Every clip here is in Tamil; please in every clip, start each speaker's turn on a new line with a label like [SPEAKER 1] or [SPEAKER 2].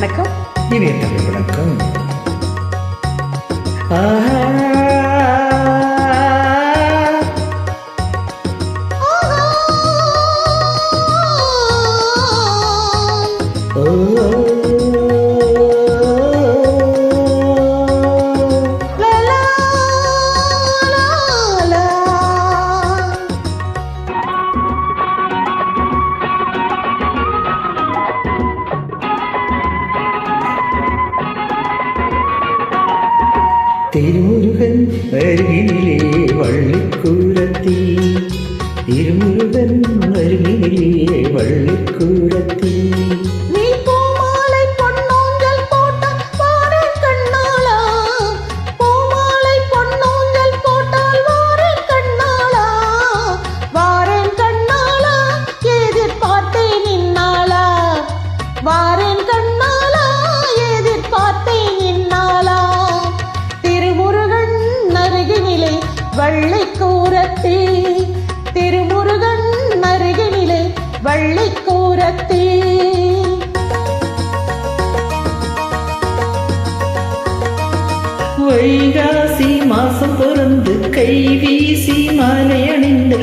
[SPEAKER 1] வணக்கம்.
[SPEAKER 2] இனிய தமிழ் வணக்கம். ஆஹ்
[SPEAKER 1] തിരുമുരുകൻ അരുകിനിലേ വള്ളിക്കൂരത്തി. തിരുമുരുകൻ അരുകിനിലേ വള്ളിക്കൂരത്തി. வள்ளை கூரத்தே
[SPEAKER 2] வைகாசி மாசம் பிறந்து கை வீசி மாலை அணிந்து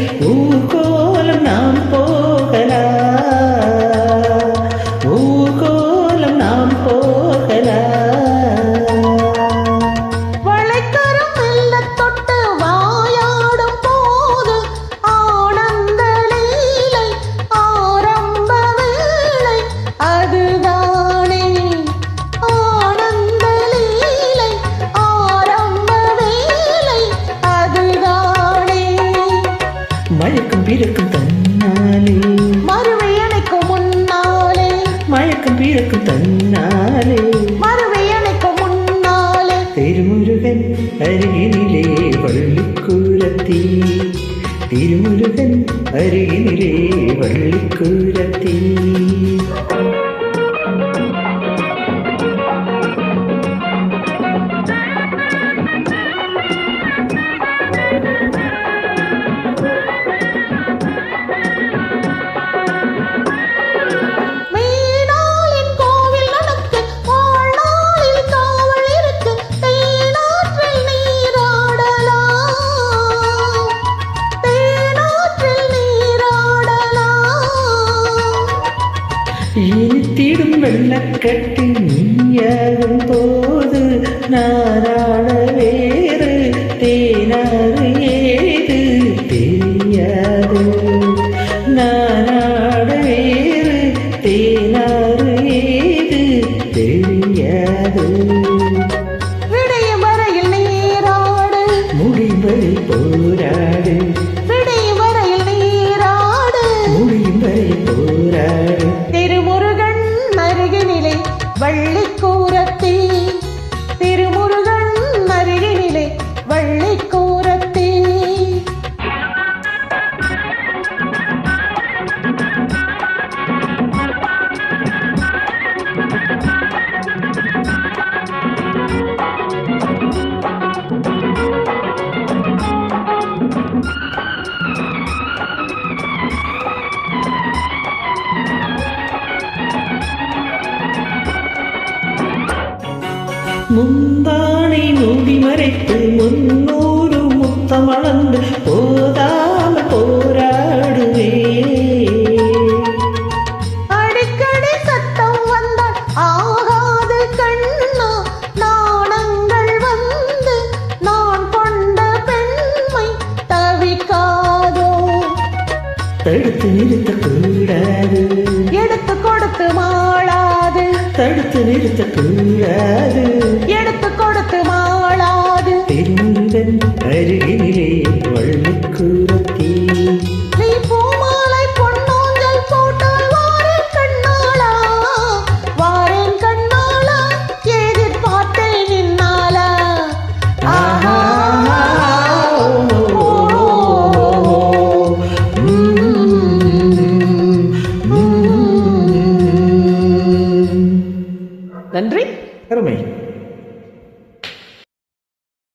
[SPEAKER 2] அருகினிலே வள்ளிக்கூரத்தி திருமுருகன் அருகினிலே வள்ளிக்கூரத்தி இனித்திடும் வெள்ளக்கட்டி நீயாகும் போது நாராட வேறு தேனாறு ஏது தெரியாது. நாராட வேறு தேனாறு ஏது தெரியாது. முந்தானை மூடி மறைத்து முன்னூறு முத்தம் அளந்து போதாம போராடுவே
[SPEAKER 1] அடிக்கடி சத்தம் வந்தால் ஆகாது கண்ணா. நாணங்கள் வந்து நான் கொண்ட பெண்மை தவிக்காதோ.
[SPEAKER 2] தடுத்து தடுத்து நிறுத்த கூடாது
[SPEAKER 1] எடுத்து கொடுத்து மாளாது
[SPEAKER 2] பெருந்தன் அருகினிலே வள்ளிக்கூறத்தீ